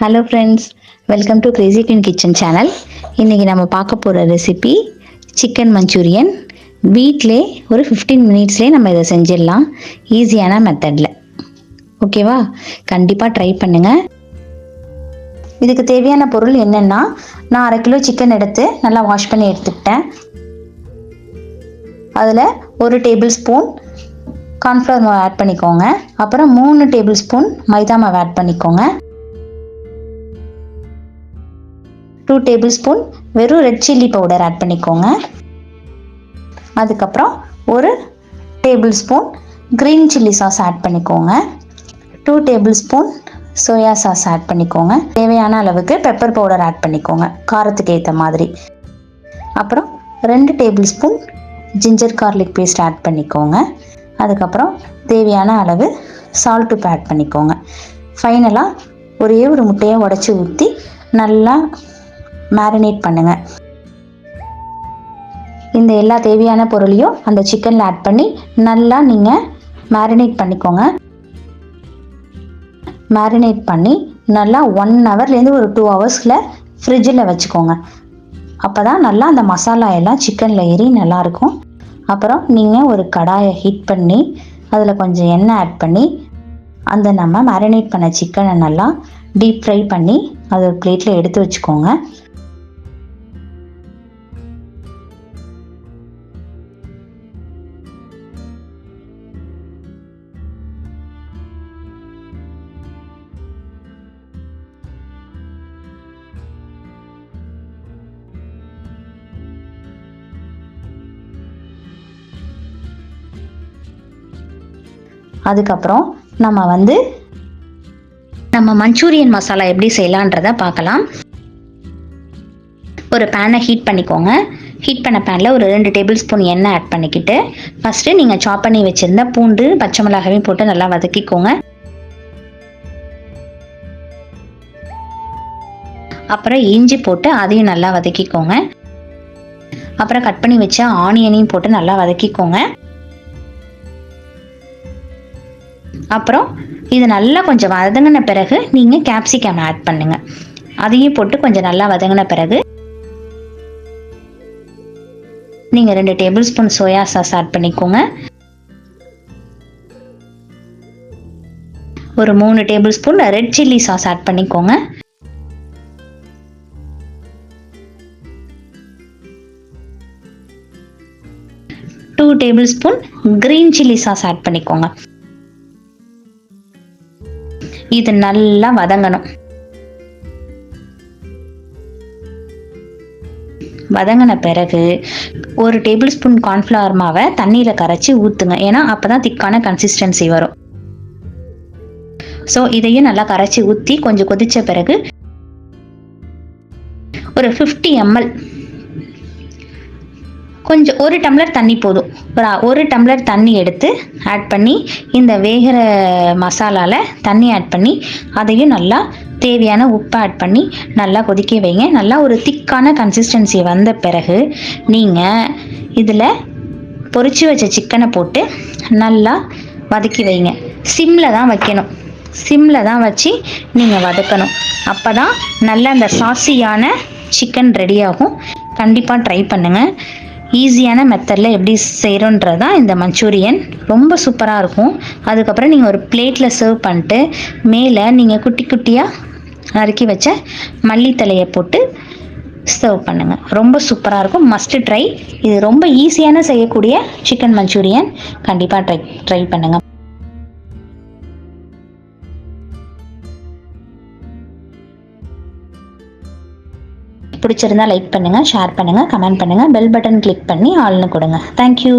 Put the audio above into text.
Hello friends welcome to crazy kin kitchen channel இன்றைக்கி நம்ம பார்க்க போகிற ரெசிபி சிக்கன் மஞ்சூரியன் வீட்டிலே ஒரு ஃபிஃப்டீன் மினிட்ஸ்லேயே நம்ம இதை செஞ்சிடலாம். ஈஸியான மெத்தடில் ஓகேவா கண்டிப்பாக ட்ரை பண்ணுங்கள் இதுக்கு தேவையான பொருள் என்னென்னா நான் அரை கிலோ சிக்கன் எடுத்து நல்லா வாஷ் பண்ணி எடுத்துக்கிட்டேன். அதில் ஒரு டேபிள் ஸ்பூன் கார்ன்ஃப்ளவர் மாவு ஆட் பண்ணிக்கோங்க. அப்புறம் மூணு டேபிள் ஸ்பூன் மைதா மாவு ஆட் பண்ணிக்கோங்க. டூ டேபிள் ஸ்பூன் வெறும் ரெட் சில்லி பவுடர் ஆட் பண்ணிக்கோங்க. அதுக்கப்புறம் ஒரு tablespoon green chilli sauce add பண்ணிக்கோங்க. Two tablespoon soya sauce add பண்ணிக்கோங்க. தேவையான அளவுக்கு பெப்பர் பவுடர் ஆட் பண்ணிக்கோங்க. காரத்துக்கு ஏற்ற மாதிரி. அப்புறம் ரெண்டு tablespoon ginger garlic paste add பண்ணிக்கோங்க. அதுக்கப்புறம் தேவையான அளவு சால்ட் உப்பு ஆட் பண்ணிக்கோங்க. ஃபைனலாக ஒரே ஒரு முட்டையை உடச்சி ஊற்றி நல்லா மேரினேட் பண்ணுங்கள் இந்த எல்லா தேவையான பொருளையும் அந்த சிக்கனில் ஆட் பண்ணி நல்லா நீங்கள் மேரினேட் பண்ணிக்கோங்க. மேரினேட் பண்ணி நல்லா ஒன் ஹவர்லேருந்து ஒரு டூ ஹவர்ஸில் ஃப்ரிட்ஜில் வச்சுக்கோங்க. அப்போ தான் நல்லா அந்த மசாலா எல்லாம் சிக்கனில் ஏறி நல்லாயிருக்கும் அப்புறம் நீங்கள் ஒரு கடாயை ஹீட் பண்ணி அதில் கொஞ்சம் எண்ணெய் ஆட் பண்ணி அந்த நம்ம மேரினேட் பண்ண சிக்கனை நல்லா டீப் ஃப்ரை பண்ணி அதை ஒரு பிளேட்டில் எடுத்து வச்சுக்கோங்க. அதுக்கப்புறம் நம்ம வந்து நம்ம மஞ்சூரியன் மசாலா எப்படி செய்யலான்றத பார்க்கலாம். ஒரு பேனை ஹீட் பண்ணிக்கோங்க. ஹீட் பண்ண பேனில் ஒரு ரெண்டு டேபிள் ஸ்பூன் எண்ணெய் ஆட் பண்ணிக்கிட்டு ஃபஸ்ட்டு நீங்கள் சாப் பண்ணி வச்சுருந்த பூண்டு பச்சை மிளகாவையும் போட்டு நல்லா வதக்கிக்கோங்க. அப்புறம் இஞ்சி போட்டு அதையும் நல்லா வதக்கிக்கோங்க. அப்புறம் கட் பண்ணி வச்ச ஆனியனையும் போட்டு நல்லா வதக்கிக்கோங்க. அப்புறம் இது நல்லா கொஞ்சம் வதங்கின பிறகு நீங்கள் கேப்சிகம் ஆட் பண்ணுங்க. அதையும் போட்டு கொஞ்சம் நல்லா வதங்கின பிறகு நீங்கள் ரெண்டு tablespoon soya sauce add பண்ணிக்கோங்க. ஒரு மூணு tablespoon red chilli sauce add பண்ணிக்கோங்க. Two tablespoon green chilli sauce add பண்ணிக்கோங்க. இது நல்லா வதங்கணும். வதங்கின பிறகு ஒரு டேபிள் ஸ்பூன் கார்ன்ஃப்ளவர் மாவை தண்ணியில் கரைச்சி ஊற்றுங்க ஏன்னா அப்போ தான் திக்கான கன்சிஸ்டன்சி வரும். ஸோ இதையும் நல்லா கரைச்சி ஊற்றி கொஞ்சம் கொதித்த பிறகு ஒரு ஃபிஃப்டி எம்எல் கொஞ்சம் ஒரு டம்ளர் தண்ணி போதும். ஒரு டம்ளர் தண்ணி எடுத்து ஆட் பண்ணி இந்த வேகிற மசாலாவில் தண்ணி ஆட் பண்ணி அதையும் நல்லா தேவையான உப்பு ஆட் பண்ணி நல்லா கொதிக்க வைங்க. நல்லா ஒரு திக்கான கன்சிஸ்டன்சி வந்த பிறகு நீங்கள் இதில் பொறிச்சு வச்ச சிக்கனை போட்டு நல்லா வதக்கி வைங்க. சிம்மில் தான் வைக்கணும். சிம்மில் தான் வச்சு நீங்கள் வதக்கணும். அப்போ தான் நல்ல அந்த சாசியான சிக்கன் ரெடி ஆகும். கண்டிப்பாக ட்ரை பண்ணுங்கள் ஈஸியான மெத்தடில் எப்படி செய்கிறோன்றது தான் இந்த மஞ்சூரியன் ரொம்ப சூப்பராக இருக்கும். அதுக்கப்புறம் நீங்கள் ஒரு பிளேட்டில் சர்வ் பண்ணிட்டு மேலே நீங்கள் குட்டி குட்டியாக நறுக்கி வச்ச மல்லித்தலையை போட்டு சர்வ் பண்ணுங்கள் ரொம்ப சூப்பராக இருக்கும். மஸ்ட்டு ட்ரை இது ரொம்ப ஈஸியான செய்யக்கூடிய சிக்கன் மஞ்சூரியன். கண்டிப்பாக ட்ரை ட்ரை பண்ணுங்கள் பிடிச்சிருந்தா லைக் பண்ணுங்கள் ஷேர் பண்ணுங்கள் கமெண்ட் பண்ணுங்கள் பெல் பட்டன் கிளிக் பண்ணி ஆல்னு கொடுங்க. தேங்க்யூ